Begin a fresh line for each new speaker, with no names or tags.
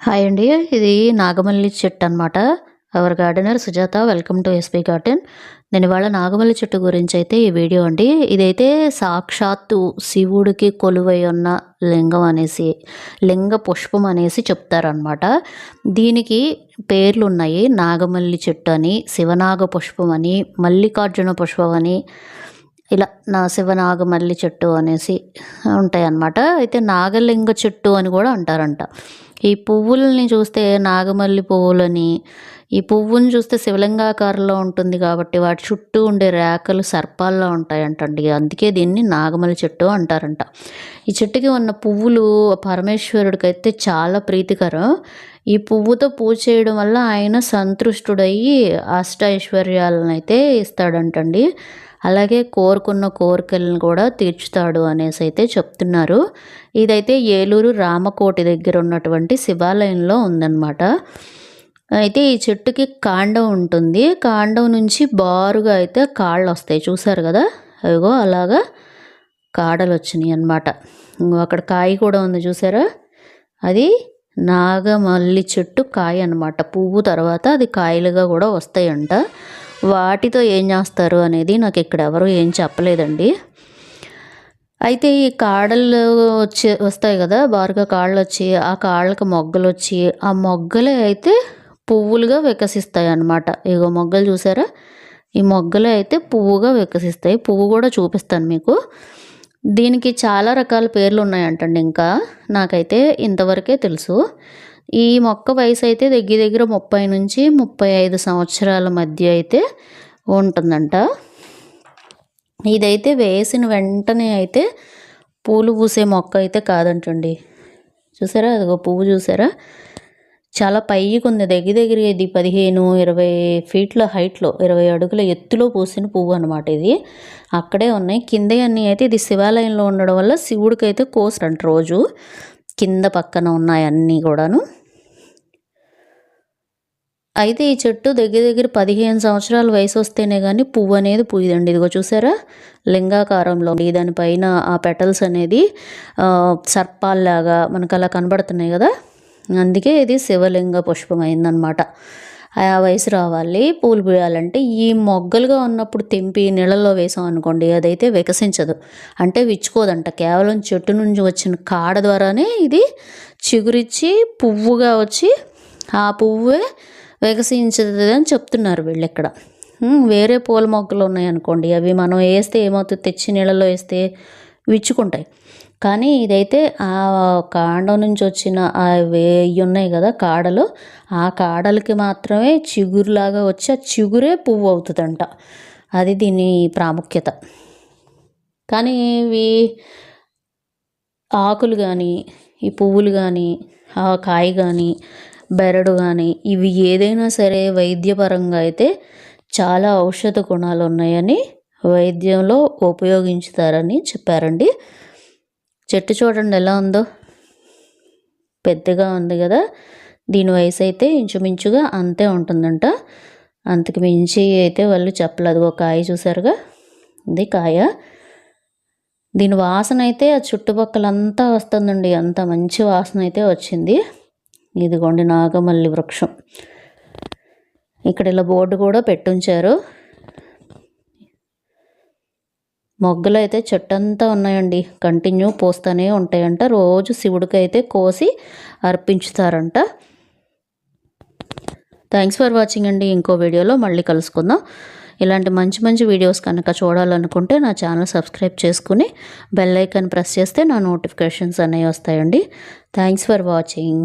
Hi అండి ఇది నాగమల్లి చెట్టు అనమాట our gardener Sujatha welcome to SP garden నేను ఇవాళ నాగమల్లి చెట్టు గురించి అయితే ఈ వీడియో అండి. ఇదైతే సాక్షాత్తు శివుడికి కొలువై ఉన్న లింగం అనేసి లింగ పుష్పం అనేసి చెప్తారనమాట దీనికి పేర్లు ఉన్నాయి నాగమల్లి చెట్టు అని శివనాగ పుష్పం అని మల్లికార్జున పుష్పం అని ఇలా నా శివనాగమల్లి చెట్టు అనేసి ఉంటాయన్నమాట. అయితే నాగలింగ చెట్టు అని కూడా అంటారంట. ఈ పువ్వుల్ని చూస్తే నాగమల్లి పువ్వులని ఈ పువ్వుని చూస్తే శివలింగాకారంలో ఉంటుంది కాబట్టి వాటి చుట్టూ ఉండే రేఖలు సర్పాల్లో ఉంటాయంటండి. అందుకే దీన్ని నాగమల్లి చెట్టు అంటారంట. ఈ చెట్టుకి ఉన్న పువ్వులు పరమేశ్వరుడికి అయితే చాలా ప్రీతికరం. ఈ పువ్వుతో పూజ చేయడం వల్ల ఆయన సంతృష్టుడయ్యి అష్ట ఐశ్వర్యాలను అయితే ఇస్తాడంటండి. అలాగే కోరుకున్న కోరికలను కూడా తీర్చుతాడు అనేసి అయితే చెప్తున్నారు. ఇదైతే ఏలూరు రామకోటి దగ్గర ఉన్నటువంటి శివాలయంలో ఉందన్నమాట. అయితే ఈ చెట్టుకి కాండం ఉంటుంది. కాండం నుంచి బారుగా అయితే కాళ్ళు వస్తాయి చూసారు కదా? అవిగో అలాగా కాడలు వచ్చినాయి అన్నమాట అక్కడ కాయ కూడా ఉంది చూసారా? అది నాగమల్లి చెట్టు కాయ అనమాట పువ్వు తర్వాత అది కాయలుగా కూడా వస్తాయంట. వాటితో ఏం చేస్తారు అనేది నాకు ఇక్కడ ఎవరు ఏం చెప్పలేదండి. అయితే ఈ కాడలు వచ్చి వస్తాయి కదా బారుగా కాళ్ళు వచ్చి ఆ కాళ్ళకి మొగ్గలు వచ్చి ఆ మొగ్గలే అయితే పువ్వులుగా వికసిస్తాయి అన్నమాట ఇగో మొగ్గలు చూసారా? ఈ మొగ్గలే అయితే పువ్వుగా వికసిస్తాయి. పువ్వు కూడా చూపిస్తాను మీకు. దీనికి చాలా రకాల పేర్లు ఉన్నాయంటండి ఇంకా. నాకైతే ఇంతవరకే తెలుసు. ఈ మొక్క వయసు అయితే దగ్గర దగ్గర ముప్పై నుంచి ముప్పై ఐదు సంవత్సరాల మధ్య అయితే ఉంటుందంట. ఇదైతే వేసిన వెంటనే అయితే పూలు పూసే మొక్క అయితే కాదంటండి. చూసారా? అదిగో పువ్వు చూసారా? చాలా పైకి ఉంది. దగ్గర దగ్గర ఇది పదిహేను ఇరవై ఫీట్ల హైట్లో ఇరవై అడుగుల ఎత్తులో పూసిన పువ్వు అనమాట ఇది. అక్కడే ఉన్నాయి. కింద అన్నీ అయితే ఇది శివాలయంలో ఉండడం వల్ల శివుడికి అయితే కోసరంట రోజు. కింద పక్కన ఉన్నాయన్నీ కూడాను. అయితే ఈ చెట్టు దగ్గర దగ్గర పదిహేను సంవత్సరాల వయసు వస్తేనే కానీ పువ్వు అనేది పూయదండి. ఇదిగో చూసారా? లింగాకారంలో దానిపైన ఆ పెటల్స్ అనేది సర్పాల్లాగా మనకు అలా కనబడుతున్నాయి కదా? అందుకే ఇది శివలింగ పుష్పం అయిందనమాట ఆ వయసు రావాలి పూలు పూయాలంటే ఈ మొగ్గలుగా ఉన్నప్పుడు తెంపి నీళ్ళలో వేసాం అనుకోండి అదైతే వికసించదు. అంటే విచ్చుకోదంట. కేవలం చెట్టు నుంచి వచ్చిన కాడ ద్వారానే ఇది చిగురిచ్చి పువ్వుగా వచ్చి ఆ పువ్వే వికసించదు అని చెప్తున్నారు వీళ్ళు ఇక్కడ వేరే పూల మొక్కలు ఉన్నాయనుకోండి అవి మనం వేస్తే ఏమవుతుంది? తెచ్చి నీళ్ళలో వేస్తే విచ్చుకుంటాయి. కానీ ఇదైతే ఆ కాండం నుంచి వచ్చిన ఆ ఉన్నాయి కదా కాడలు. ఆ కాడలకి మాత్రమే చిగురులాగా వచ్చి ఆ చిగురే పువ్వు అవుతుందంట. అది దీని ప్రాముఖ్యత. కానీ ఇవి ఆకులు కానీ ఈ పువ్వులు కానీ ఆ కాయ కానీ బెరడు కానీ ఇవి ఏదైనా సరే వైద్యపరంగా అయితే చాలా ఔషధ గుణాలు ఉన్నాయని వైద్యంలో ఉపయోగించుతారని చెప్పారండి. చెట్టు చూడండి ఎలా ఉందో. పెద్దగా ఉంది కదా. దీని వయసు అయితే ఇంచుమించుగా అంతే ఉంటుందంట. అంతకు మించి అయితే వాళ్ళు చెప్పలేదు. ఒక కాయ చూసారుగా. ఇది కాయ. దీని వాసన అయితే ఆ చుట్టుపక్కలంతా వస్తుందండి. అంత మంచి వాసన అయితే వచ్చింది. ఇదిగోండి నాగమల్లి వృక్షం. ఇక్కడ ఇలా బోర్డు కూడా పెట్టుంచారు. మొగ్గలు అయితే చెట్టంతా ఉన్నాయండి. కంటిన్యూ పోస్తూనే ఉంటాయంట. రోజు శివుడికి అయితే కోసి అర్పించుతారంట. థ్యాంక్స్ ఫర్ వాచింగ్ అండి. ఇంకో వీడియోలో మళ్ళీ కలుసుకుందాం. ఇలాంటి మంచి మంచి వీడియోస్ కనుక చూడాలనుకుంటే నా ఛానల్ సబ్స్క్రైబ్ చేసుకుని బెల్ ఐకాన్ ప్రెస్ చేస్తే నా నోటిఫికేషన్స్ అనేవి వస్తాయండి. Thanks for watching